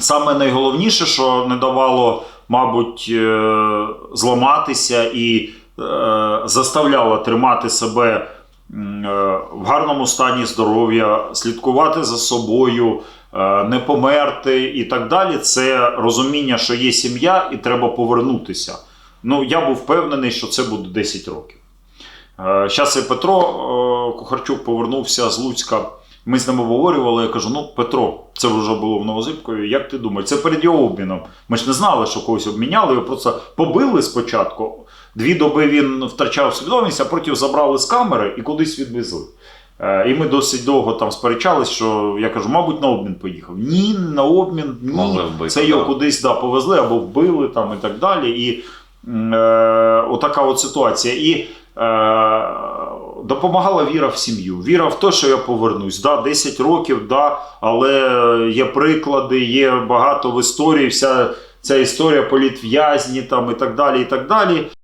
саме найголовніше, що не давало, мабуть, е, зламатися і е, заставляло тримати себе е, в гарному стані здоров'я, слідкувати за собою, не померти і так далі. Це розуміння, що є сім'я і треба повернутися. Ну, я був впевнений, що це буде 10 років. Зараз Петро Кухарчук повернувся з Луцька. Ми з ним обговорювали. Я кажу: ну, Петро, це вже було в Новозибкові. Як ти думаєш? Це перед його обміном. Ми ж не знали, що когось обміняли. Його просто побили спочатку. Дві доби він втрачав свідомість, а потім забрали з камери і кудись відвезли. Е, І ми досить довго там сперечались, що я кажу, мабуть, на обмін поїхав. Ні, на обмін, ні. Вбити, це його да. кудись да, повезли або вбили там і так далі. І е, отака от ситуація. І е, допомагала віра в сім'ю. Віра в те, що я повернусь. Да, 10 років, да, але є приклади, є багато в історії. Вся ця історія політв'язні там і так далі. і так далі.